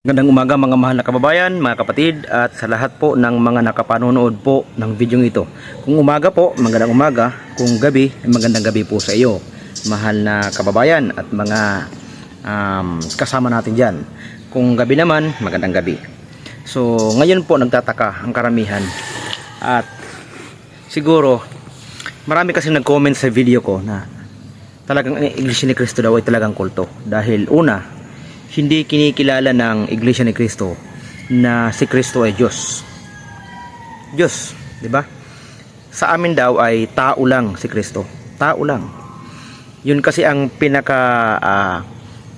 Gandang umaga mga mahal na kababayan, mga kapatid at sa lahat po ng mga nakapanonood po ng video ito. Kung umaga po, magandang umaga. Kung gabi, magandang gabi po sa iyo. Mahal na kababayan at mga um, kasama natin dyan. Kung gabi naman, magandang gabi. So ngayon po nagtataka ang karamihan at siguro marami kasi nag-comment sa video ko na talagang ang Iglesia ni Cristo daw ay talagang kulto. Dahil una, hindi kinikilala ng Iglesia ni Cristo na si Kristo ay Diyos. Diyos, 'di ba? Sa amin daw ay tao lang si Kristo. Tao lang. 'Yun kasi ang pinaka ah,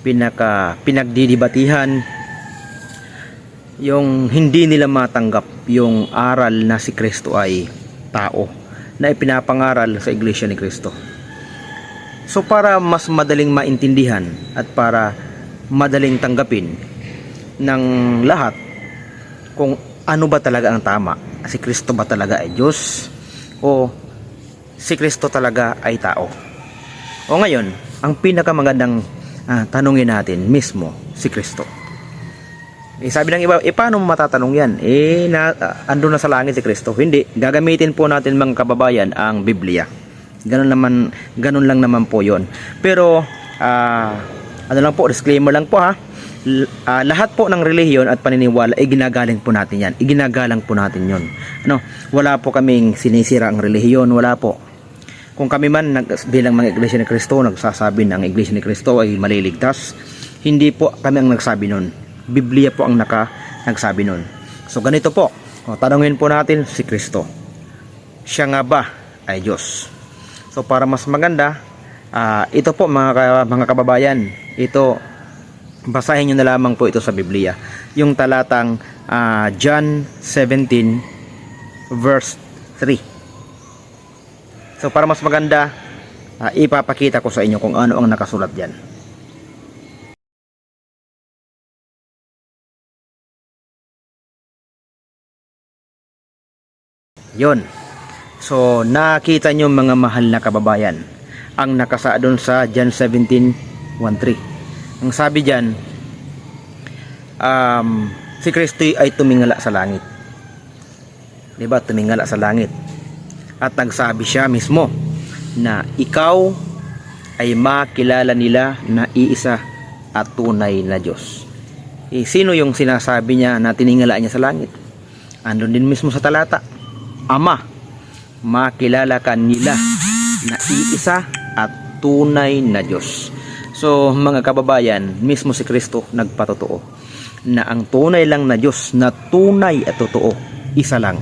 pinaka pinagdidibatihan yung hindi nila matanggap yung aral na si Kristo ay tao na ipinapangaral sa Iglesia ni Kristo. So para mas madaling maintindihan at para madaling tanggapin ng lahat kung ano ba talaga ang tama. Si Kristo ba talaga ay Diyos o si Kristo talaga ay tao. O ngayon, ang pinakamagandang ah, tanungin natin mismo si Kristo. Eh, sabi ng iba, eh paano mo matatanong yan? Eh, na, ah, andun na sa langit si Kristo. Hindi, gagamitin po natin mga kababayan ang Biblia. Ganun naman, ganun lang naman po 'yon. Pero ah, ano lang po, disclaimer lang po ha. Ah, lahat po ng relihiyon at paniniwala ay ginagaling po natin 'yan. Iginagalang po natin 'yon. Ano, wala po kaming sinisira ang relihiyon, wala po. Kung kami man nag, bilang mga iglesia ni Kristo nagsasabi na ang iglesia ni Kristo ay maliligtas, hindi po kami ang nagsabi nun. Biblia po ang naka nagsabi nun. So ganito po, o, tanungin po natin si Kristo. Siya nga ba ay Diyos? So para mas maganda, ah, ito po mga, mga kababayan, ito basahin nyo na lamang po ito sa Biblia. Yung talatang ah, John 17 verse 3. So para mas maganda, ah, ipapakita ko sa inyo kung ano ang nakasulat diyan. Yon. So nakita nyo mga mahal na kababayan ang nakasa doon sa John 17:13. Ang sabi diyan um, si Kristo ay tumingala sa langit. 'Di ba? Tumingala sa langit. At nagsabi siya mismo na ikaw ay makilala nila na iisa at tunay na Diyos. Eh, sino yung sinasabi niya na tiningala niya sa langit? Andun din mismo sa talata. Ama, makilala ka nila na iisa at tunay na Diyos. So mga kababayan, mismo si Kristo nagpatotoo na ang tunay lang na Diyos na tunay at totoo, isa lang.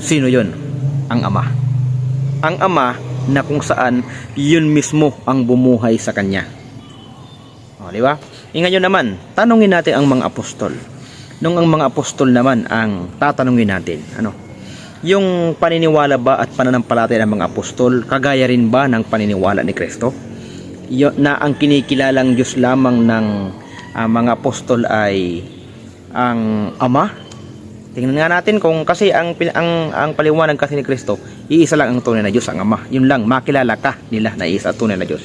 Sino yon? Ang Ama. Ang Ama na kung saan yun mismo ang bumuhay sa Kanya. O, di ba? E ngayon naman, tanungin natin ang mga apostol. Nung ang mga apostol naman ang tatanungin natin, ano? Yung paniniwala ba at pananampalataya ng mga apostol, kagaya rin ba ng paniniwala ni Kristo? Na ang kinikilalang Diyos lamang ng ah, mga apostol ay ang Ama? Tingnan nga natin kung kasi ang ang ang paliwanag kasi ni Kristo, iisa lang ang tunay na Diyos, ang Ama. Yun lang, makilala ka nila na iisa tunay na Diyos.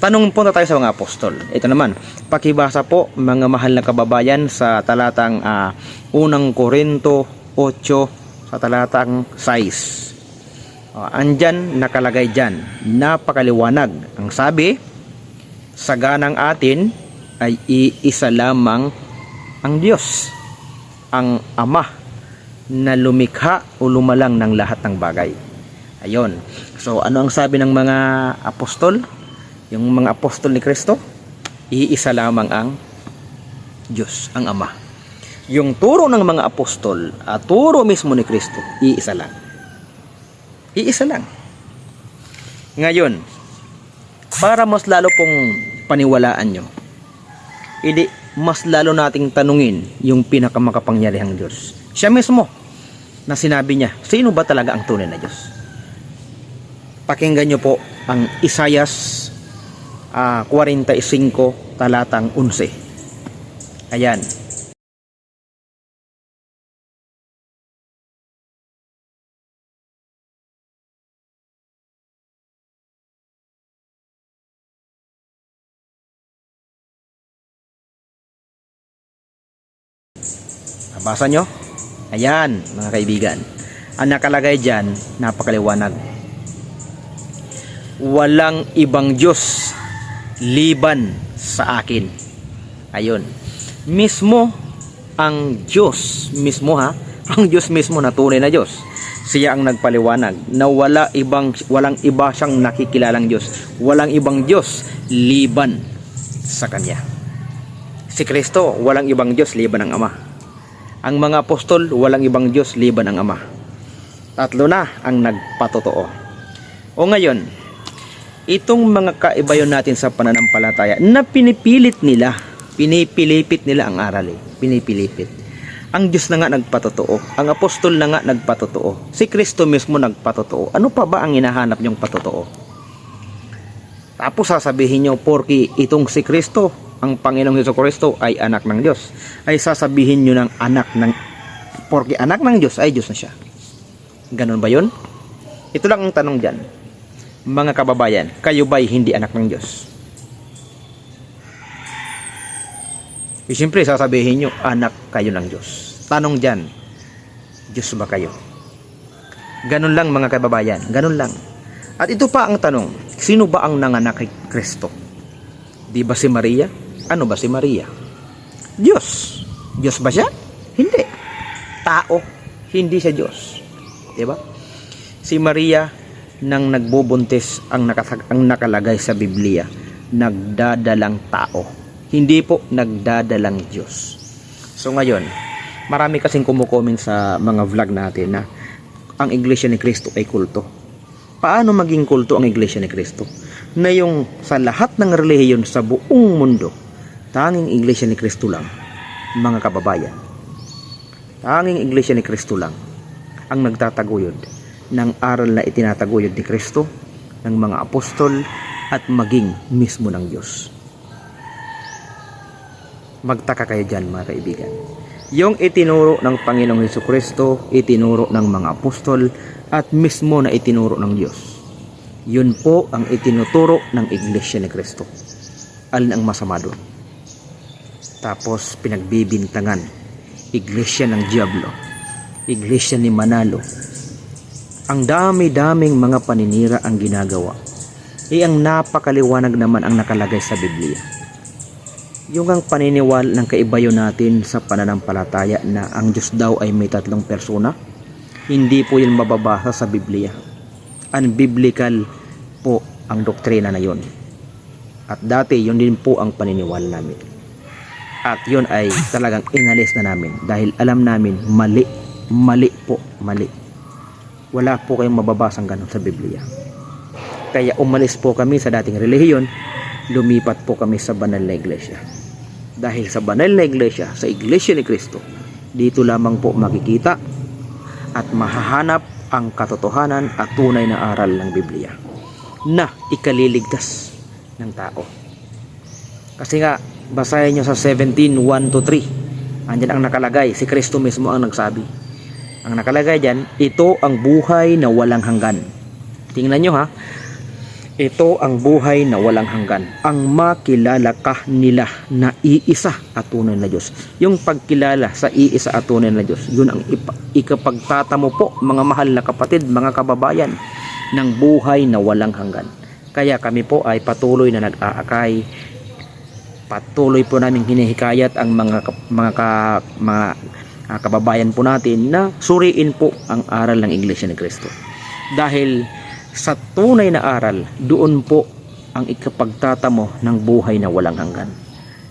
Tanong punta tayo sa mga apostol. Ito naman, pakibasa po mga mahal na kababayan sa talatang ah, unang Korinto 8 sa talatang 6. O, andyan nakalagay dyan, napakaliwanag. Ang sabi, sa ganang atin ay iisa lamang ang Diyos, ang Ama na lumikha o lumalang ng lahat ng bagay. Ayon. So ano ang sabi ng mga apostol? Yung mga apostol ni Kristo? Iisa lamang ang Diyos, ang Ama. Yung turo ng mga apostol at turo mismo ni Kristo, iisa lang. Iisa lang. Ngayon, para mas lalo pong paniwalaan nyo, hindi mas lalo nating tanungin yung pinakamakapangyarihang Diyos. Siya mismo na sinabi niya, sino ba talaga ang tunay na Diyos? Pakinggan nyo po ang Isayas ah, 45 talatang 11. Ayan. Nabasa nyo? Ayan, mga kaibigan. Ang nakalagay dyan, napakaliwanag. Walang ibang Diyos liban sa akin. Ayun. Mismo ang Diyos mismo ha, ang Diyos mismo na tunay na Diyos. Siya ang nagpaliwanag na wala ibang walang iba siyang nakikilalang Diyos. Walang ibang Diyos liban sa kanya. Si Kristo, walang ibang Diyos liban ang Ama. Ang mga apostol, walang ibang Diyos liban ang Ama. Tatlo na ang nagpatotoo. O ngayon, itong mga kaibayon natin sa pananampalataya na pinipilit nila, pinipilipit nila ang aral eh. Pinipilipit. Ang Diyos na nga nagpatotoo. Ang apostol na nga nagpatotoo. Si Kristo mismo nagpatotoo. Ano pa ba ang hinahanap niyong patotoo? Tapos sasabihin niyo, porki itong si Kristo, ang Panginoong Heso Kristo ay anak ng Diyos. Ay sasabihin niyo ng anak ng, porki anak ng Diyos ay Diyos na siya. Ganon ba yun? Ito lang ang tanong dyan. Mga kababayan, kayo ba'y hindi anak ng Diyos? E siyempre sasabihin nyo, anak kayo ng Diyos. Tanong dyan, Diyos ba kayo? Ganun lang mga kababayan, ganun lang. At ito pa ang tanong, sino ba ang nanganak kay Kristo? Di ba si Maria? Ano ba si Maria? Diyos. Diyos ba siya? Hindi. Tao, hindi siya Diyos. Di ba? Si Maria nang nagbubuntis ang, nakasag, ang nakalagay sa Biblia, nagdadalang tao. Hindi po nagdadalang Diyos. So ngayon, marami kasing kumukomment sa mga vlog natin na ang Iglesia ni Kristo ay kulto. Paano maging kulto ang Iglesia ni Kristo? Na yung sa lahat ng relihiyon sa buong mundo, tanging Iglesia ni Kristo lang, mga kababayan. Tanging Iglesia ni Kristo lang ang nagtataguyod ng aral na itinataguyod ni Kristo, ng mga apostol, at maging mismo ng Diyos. Magtaka kayo dyan mga kaibigan. Yung itinuro ng Panginoong Heso Kristo, itinuro ng mga apostol, at mismo na itinuro ng Diyos. Yun po ang itinuturo ng Iglesia ni Kristo. Alin ang masama doon? Tapos pinagbibintangan, Iglesia ng Diablo, Iglesia ni Manalo, ang dami-daming mga paninira ang ginagawa. E ang napakaliwanag naman ang nakalagay sa Biblia. Yung ang paniniwala ng kaibayo natin sa pananampalataya na ang Diyos daw ay may tatlong persona, hindi po yun mababasa sa Biblia. Unbiblical po ang doktrina na yon. At dati yun din po ang paniniwala namin. At yun ay talagang inalis na namin dahil alam namin mali, mali po, mali wala po kayong mababasang ganun sa Biblia. Kaya umalis po kami sa dating relihiyon, lumipat po kami sa banal na iglesia. Dahil sa banal na iglesia, sa iglesia ni Kristo, dito lamang po makikita at mahahanap ang katotohanan at tunay na aral ng Biblia na ikaliligtas ng tao. Kasi nga, basahin nyo sa 17, 1 to 3. Andyan ang nakalagay, si Kristo mismo ang nagsabi ang nakalagay dyan, ito ang buhay na walang hanggan. Tingnan nyo ha. Ito ang buhay na walang hanggan. Ang makilala ka nila na iisa at tunay na Diyos. Yung pagkilala sa iisa at tunay na Diyos, yun ang ikapagtatamo po mga mahal na kapatid, mga kababayan ng buhay na walang hanggan. Kaya kami po ay patuloy na nag-aakay patuloy po namin hinihikayat ang mga mga ka, mga uh, kababayan po natin na suriin po ang aral ng Iglesia ni Kristo. Dahil sa tunay na aral, doon po ang ikapagtatamo ng buhay na walang hanggan.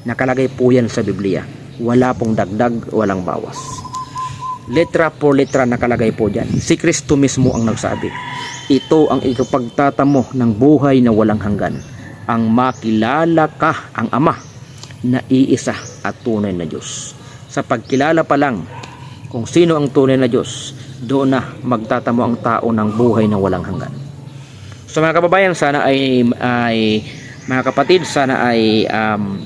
Nakalagay po yan sa Biblia. Wala pong dagdag, walang bawas. Letra por letra nakalagay po dyan. Si Kristo mismo ang nagsabi. Ito ang ikapagtatamo ng buhay na walang hanggan. Ang makilala ka ang Ama na iisa at tunay na Diyos sa pagkilala pa lang kung sino ang tunay na Diyos, doon na magtatamo ang tao ng buhay na walang hanggan. So mga kababayan, sana ay, ay mga kapatid, sana ay um,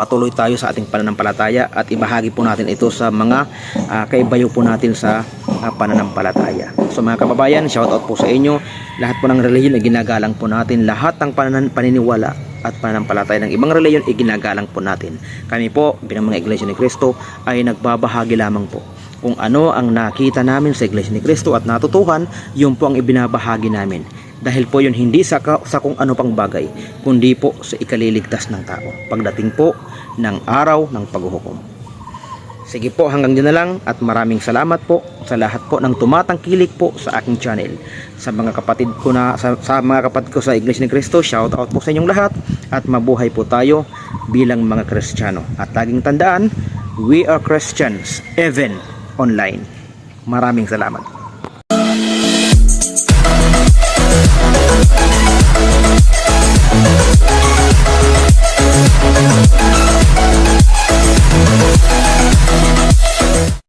patuloy tayo sa ating pananampalataya at ibahagi po natin ito sa mga uh, kaibayo po natin sa uh, pananampalataya. So mga kababayan, shout out po sa inyo. Lahat po ng relihiyon na ginagalang po natin. Lahat ng panan at pananampalataya ng ibang reliyon ay ginagalang po natin. Kami po, bilang mga Iglesia ni Cristo, ay nagbabahagi lamang po kung ano ang nakita namin sa Iglesia ni Cristo at natutuhan, yun po ang ibinabahagi namin. Dahil po yun hindi sa, sa kung ano pang bagay, kundi po sa ikaliligtas ng tao. Pagdating po ng araw ng paghuhukom. Sige po, hanggang dyan na lang at maraming salamat po sa lahat po ng tumatangkilik po sa aking channel. Sa mga kapatid ko na sa, sa mga kapatid ko sa Iglesia ni Cristo, shout out po sa inyong lahat at mabuhay po tayo bilang mga Kristiyano. At laging tandaan, we are Christians, even online. Maraming salamat. Thank